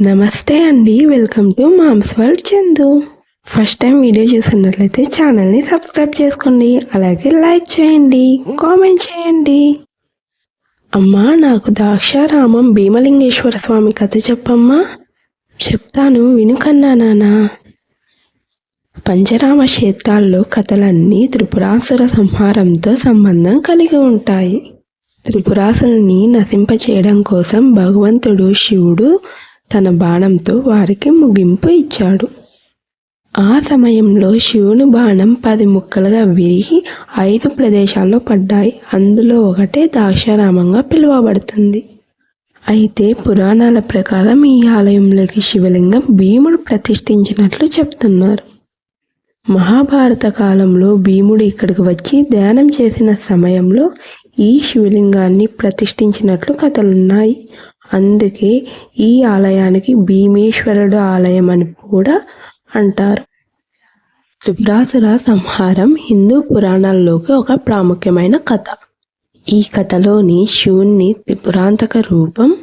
నమస్తే అండి welcome to moms world Chandu. First time video చూసినట్లయితే ఛానల్ని సబ్స్క్రైబ్ చేసుకోండి అలాగే లైక్ చేయండి కామెంట్ చేయండి. అమ్మా నాకు ద్రాక్షారామం భీమలింగేశ్వర స్వామి కథ చెప్పమ్మా. చెప్తాను వినుకన్నా నానా. పంచరామ క్షేత్రాల్లో కథలన్నీ త్రిపురాసుర సంహారంతో సంబంధం కలిగి ఉంటాయి. త్రిపురాసుల్ని నశింపచేయడం కోసం భగవంతుడు శివుడు తన బాణంతో వారికి ముగింపు ఇచ్చాడు. ఆ సమయంలో శివుని బాణం పది ముక్కలుగా విరిగి ఐదు ప్రదేశాల్లో పడ్డాయి. అందులో ఒకటే దాక్షారామంగా పిలువబడుతుంది. అయితే పురాణాల ప్రకారం ఈ ఆలయంలోకి శివలింగం భీముడు ప్రతిష్ఠించినట్లు చెప్తున్నారు. మహాభారత కాలంలో భీముడు ఇక్కడికి వచ్చి ధ్యానం చేసిన సమయంలో ఈ శివలింగాన్ని ప్రతిష్ఠించినట్లు కథలున్నాయి. అందుకే ఈ ఆలయానికి భీమేశ్వరుడు ఆలయం అని కూడా అంటారు. త్రిపురాసుర సంహారం హిందూ పురాణాల్లోకి ఒక ప్రాముఖ్యమైన కథ. ఈ కథలోని శివుణ్ణి త్రిపురాంతక రూపం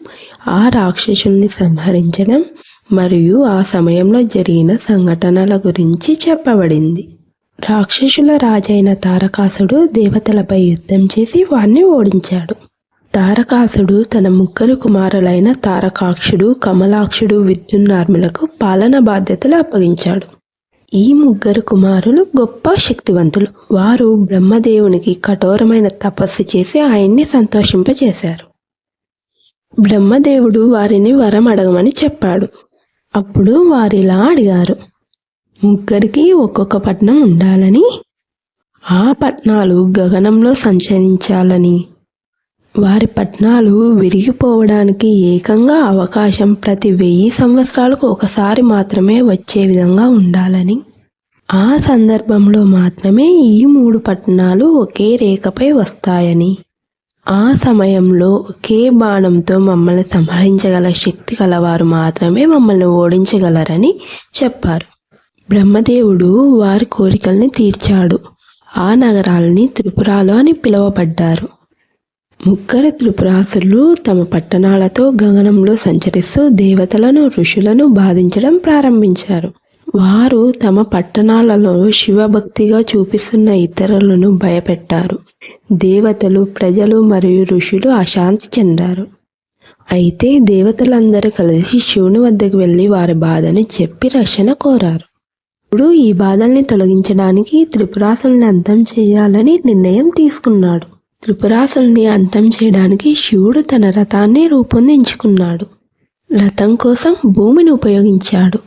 ఆ రాక్షసుల్ని సంహరించడం మరియు ఆ సమయంలో జరిగిన సంఘటనల గురించి చెప్పబడింది. రాక్షసుల రాజైన తారకాసుడు దేవతలపై యుద్ధం చేసి వాణ్ణి ఓడించాడు. తారకాసుడు తన ముగ్గురు కుమారులైన తారకాక్షుడు కమలాక్షుడు విద్యున్నార్ములకు పాలన బాధ్యతలు అప్పగించాడు. ఈ ముగ్గురు కుమారులు గొప్ప శక్తివంతులు. వారు బ్రహ్మదేవునికి కఠోరమైన తపస్సు చేసి ఆయన్ని సంతోషింపచేశారు బ్రహ్మదేవుడు వారిని వరం అడగమని చెప్పాడు. అప్పుడు వారిలా అడిగారు ముగ్గురికి ఒక్కొక్క పట్నం ఉండాలని? ఆ పట్నాలు గగనంలో సంచరించాలని? వారి పట్నాలు విరిగిపోవడానికి ఏకంగా అవకాశం ప్రతి వెయ్యి సంవత్సరాలకు ఒకసారి మాత్రమే వచ్చే విధంగా ఉండాలని. ఆ సందర్భంలో మాత్రమే ఈ మూడు పట్టణాలు ఒకే రేఖపై వస్తాయని. ఆ సమయంలో ఒకే బాణంతో మమ్మల్ని సంహరించగల శక్తి కలవారు మాత్రమే మమ్మల్ని ఓడించగలరని చెప్పారు. బ్రహ్మదేవుడు వారి కోరికల్ని తీర్చాడు. ఆ నగరాల్ని త్రిపురాలు అని పిలువబడ్డారు. ముగ్గురు త్రిపురాసులు తమ పట్టణాలతో గగనంలో సంచరిస్తూ దేవతలను ఋషులను బాధించడం ప్రారంభించారు. వారు తమ పట్టణాలలో శివభక్తిగా చూపిస్తున్న ఇతరులను భయపెట్టారు. దేవతలు ప్రజలు మరియు ఋషులు అశాంతి చెందారు. అయితే దేవతలందరూ కలిసి శివుని వద్దకు వెళ్ళి వారి బాధను చెప్పి రక్షణ కోరారు. ఇప్పుడు ఈ బాధల్ని తొలగించడానికి త్రిపురాసుల్ని అంతం చేయాలని నిర్ణయం తీసుకున్నాడు. త్రిపురాసుల్ని అంతం చేయడానికి శివుడు తన రథాన్ని రూపొందించుకున్నాడు. రథం కోసం భూమిని ఉపయోగించాడు.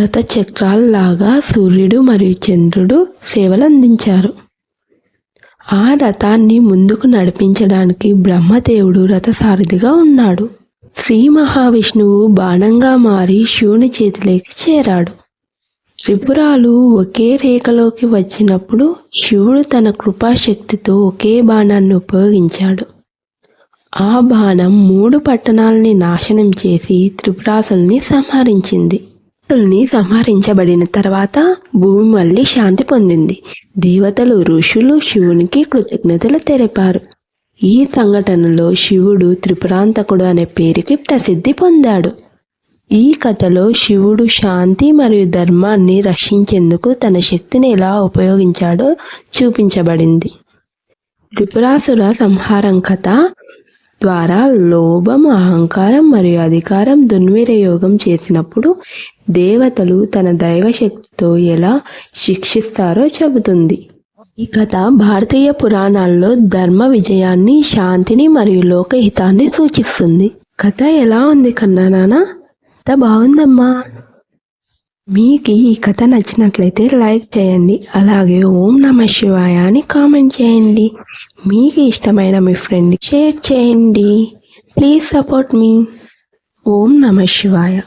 రథ చక్రాల్లాగా సూర్యుడు మరియు చంద్రుడు సేవలందించారు. ఆ రథాన్ని ముందుకు నడిపించడానికి బ్రహ్మదేవుడు రథసారథిగా ఉన్నాడు. శ్రీ మహావిష్ణువు బాణంగా మారి శివుని చేతిలోకి చేరాడు. త్రిపురాలు ఒకే రేఖలోకి వచ్చినప్పుడు శివుడు తన కృపాశక్తితో ఒకే బాణాన్ని ఉపయోగించాడు. ఆ బాణం మూడు పట్టణాలని నాశనం చేసి త్రిపురాసుల్ని సంహరించింది. ని సంహరించబడిన తర్వాత భూమి మళ్ళీ శాంతి పొందింది. దేవతలు ఋషులు శివునికి కృతజ్ఞతలు తెలిపారు. ఈ సంఘటనలో శివుడు త్రిపురాంతకుడు అనే పేరుకి ప్రసిద్ధి పొందాడు. ఈ కథలో శివుడు శాంతి మరియు ధర్మాన్ని రక్షించేందుకు తన శక్తిని ఎలా ఉపయోగించాడో చూపించబడింది. త్రిపురాసుర సంహారం కథ ద్వారా లోభం అహంకారం మరియు అధికారం దుర్వినియోగం చేసినప్పుడు దేవతలు తన దైవశక్తితో ఎలా శిక్షిస్తారో చెబుతుంది. ఈ కథ భారతీయ పురాణాల్లో ధర్మ విజయాన్ని శాంతిని మరియు లోకహితాన్ని సూచిస్తుంది. కథ ఎలా ఉంది కన్నా కథ బాగుందమ్మా. మీకు ఈ కథ నచ్చినట్లయితే లైక్ చేయండి. అలాగే ఓం నమ శివాయ అని కామెంట్ చేయండి. మీకు ఇష్టమైన మీ ఫ్రెండ్ షేర్ చేయండి. ప్లీజ్ సపోర్ట్ మీ. ఓం నమ శివాయ.